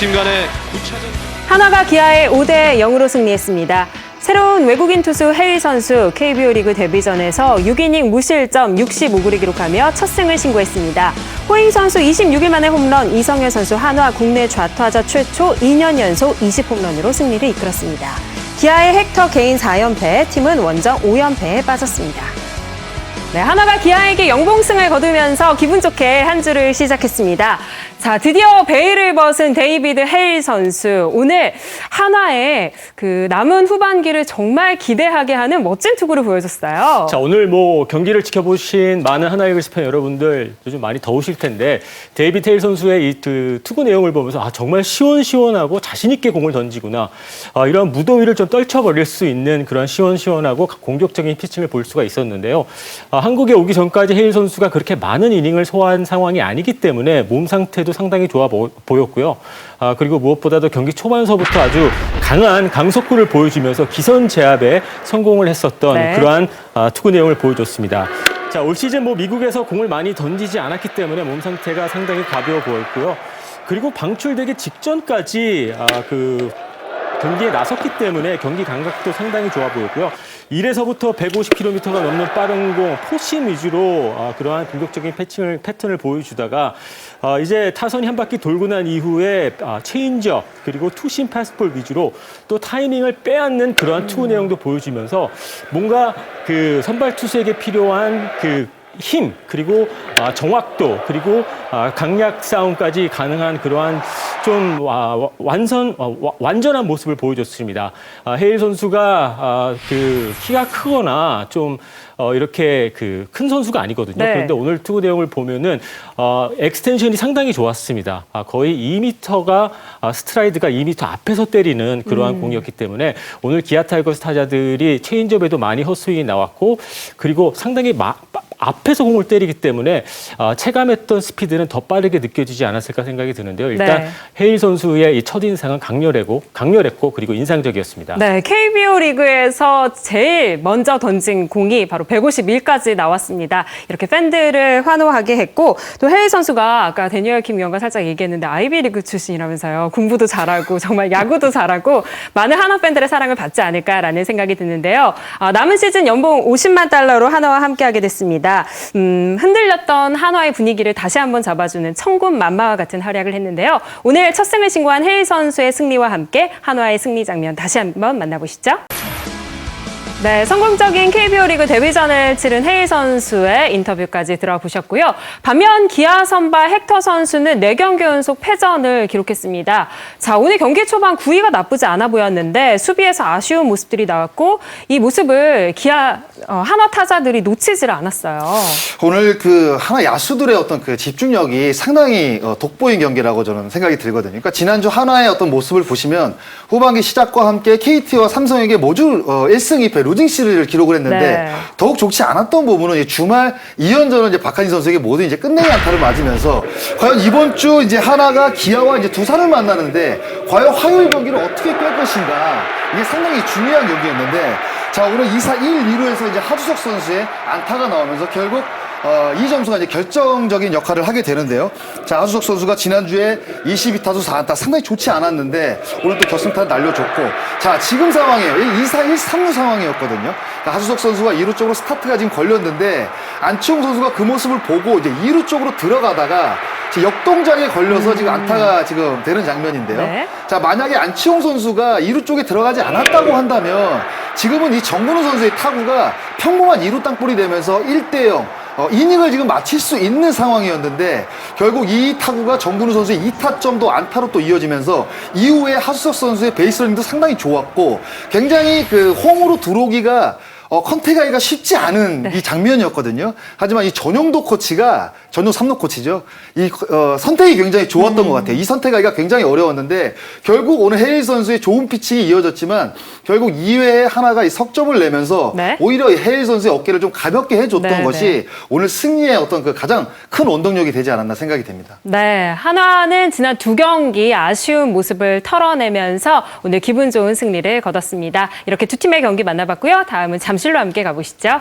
팀 간의 9차전 하나가 기아의 5대 0으로 승리했습니다. 새로운 외국인 투수 헤이 선수 KBO 리그 데뷔전에서 6이닝 무실점 65구를 기록하며 첫 승을 신고했습니다. 호잉 선수 26일 만에 홈런, 이성현 선수 한화 국내 좌타자 최초 2년 연속 20홈런으로 승리를 이끌었습니다. 기아의 헥터 개인 4연패, 팀은 원정 5연패에 빠졌습니다. 네, 하나가 기아에게 영봉승을 거두면서 기분 좋게 한 주를 시작했습니다. 자, 드디어 베일을 벗은 데이비드 헤일 선수. 오늘 하나의 그 남은 후반기를 정말 기대하게 하는 멋진 투구를 보여줬어요. 자, 오늘 뭐 경기를 지켜보신 많은 하나이글스 팬 여러분들 요즘 많이 더우실 텐데 데이비 테일 선수의 이 그 투구 내용을 보면서 아, 정말 시원시원하고 자신있게 공을 던지구나. 아, 이런 무더위를 좀 떨쳐버릴 수 있는 그런 시원시원하고 공격적인 피칭을 볼 수가 있었는데요. 아, 한국에 오기 전까지 헤일 선수가 그렇게 많은 이닝을 소화한 상황이 아니기 때문에 몸 상태도 상당히 좋아 보, 보였고요. 아, 그리고 무엇보다도 경기 초반서부터 아주 강한 강속구를 보여주면서 기선 제압에 성공을 했었던 네. 그러한 아, 투구 내용을 보여줬습니다. 자, 올 시즌 뭐 미국에서 공을 많이 던지지 않았기 때문에 몸 상태가 상당히 가벼워 보였고요. 그리고 방출되기 직전까지 아, 그 경기에 나섰기 때문에 경기 감각도 상당히 좋아 보였고요. 1에서부터 150km가 넘는 빠른 공, 포심 위주로 아, 그러한 공격적인 패칭을, 패턴을 보여주다가 아, 이제 타선이 한 바퀴 돌고 난 이후에 아, 체인지업 그리고 투심 패스볼 위주로 또 타이밍을 빼앗는 그러한 투구 내용도 보여주면서 뭔가 그 선발 투수에게 필요한 그 힘 그리고 아, 정확도 그리고 아, 강약 싸움까지 가능한 그러한 좀 완선 어, 와- 완전한 모습을 보여줬습니다. 아, 헤일 선수가 아, 그 키가 크거나 좀 어, 이렇게 그 큰 선수가 아니거든요. 네. 그런데 오늘 투구 내용을 보면은 어, 엑스텐션이 상당히 좋았습니다. 아, 거의 2m가 아, 스트라이드가 2m 앞에서 때리는 그러한 공이었기 때문에 오늘 기아 타이거스 타자들이 체인지업에도 많이 헛스윙이 나왔고 그리고 상당히 마- 빠- 앞에서 공을 때리기 때문에 아, 체감했던 스피드는 더 빠르게 느껴지지 않았을까 생각이 드는데요. 일단 네. 헤일 선수의 이 첫 인상은 강렬했고 강렬했고 그리고 인상적이었습니다. 네, KBO 리그에서 제일 먼저 던진 공이 바로 151까지 나왔습니다. 이렇게 팬들을 환호하게 했고 또 헤이 선수가 아까 데니얼 킴 위원과 살짝 얘기했는데 아이비리그 출신이라면서요. 공부도 잘하고 정말 야구도 잘하고 많은 한화 팬들의 사랑을 받지 않을까라는 생각이 드는데요. 아, 남은 시즌 연봉 50만 달러로 한화와 함께하게 됐습니다. 음, 흔들렸던 한화의 분위기를 다시 한번 잡아주는 천군 만마와 같은 활약을 했는데요. 오늘 첫 승을 신고한 헤이 선수의 승리와 함께 한화의 승리 장면 다시 한번 만나보시죠. 네, 성공적인 KBO 리그 데뷔전을 치른 헤이 선수의 인터뷰까지 들어보셨고요. 반면 기아 선발 헥터 선수는 4경기 연속 패전을 기록했습니다. 자, 오늘 경기 초반 9위가 나쁘지 않아 보였는데 수비에서 아쉬운 모습들이 나왔고 이 모습을 기아 어, 한화 타자들이 놓치질 않았어요. 오늘 그 하나 야수들의 어떤 그 집중력이 상당히 어, 돋보인 경기라고 저는 생각이 들거든요. 그러니까 지난주 하나의 어떤 모습을 보시면 후반기 시작과 함께 KT와 삼성에게 모두 어, 1승 2패 루징 시리즈를 기록을 했는데 네. 더욱 좋지 않았던 부분은 이 주말 2연전을 이제 박한희 선수에게 모두 이제 끝내기 안타를 맞으면서 과연 이번 주 이제 하나가 기아와 이제 두산을 만나는데 과연 화요일 경기를 어떻게 뺄 것인가 이게 상당히 중요한 경기였는데 자 오늘 2사 1, 2루에서 이제 하주석 선수의 안타가 나오면서 결국 어, 이 점수가 이제 결정적인 역할을 하게 되는데요. 자, 하수석 선수가 지난주에 22타수 4안타 상당히 좋지 않았는데 오늘 또 결승타를 날려줬고 자, 지금 상황이에요. 2사 1, 3루 상황이었거든요. 그러니까 하수석 선수가 2루 쪽으로 스타트가 지금 걸렸는데 안치홍 선수가 그 모습을 보고 이제 2루 쪽으로 들어가다가 역동작에 걸려서 지금 안타가 지금 되는 장면인데요. 네. 자, 만약에 안치홍 선수가 2루 쪽에 들어가지 않았다고 한다면 지금은 이 정근우 선수의 타구가 평범한 2루 땅볼이 되면서 1대 0 어, 이닝을 지금 마칠 수 있는 상황이었는데 결국 이 타구가 정근우 선수의 2타점도 안타로 또 이어지면서 이후에 하수석 선수의 베이스러닝도 상당히 좋았고 굉장히 그 홈으로 들어오기가 어, 컨택하기가 쉽지 않은 이 장면이었거든요. 하지만 이 전용도 코치가 전용 삼루 코치죠. 이 어, 선택이 굉장히 좋았던 것 같아요. 이 선택하기가 굉장히 어려웠는데 결국 오늘 헤일 선수의 좋은 피칭이 이어졌지만 결국 2회에 하나가 이 석점을 내면서 네. 오히려 이 헤일 선수의 어깨를 좀 가볍게 해줬던 네, 것이 네. 오늘 승리의 어떤 그 가장 큰 원동력이 되지 않았나 생각이 됩니다. 네, 한화는 지난 두 경기 아쉬운 모습을 털어내면서 오늘 기분 좋은 승리를 거뒀습니다. 이렇게 두 팀의 경기 만나봤고요. 다음은 잠실로 함께 가보시죠.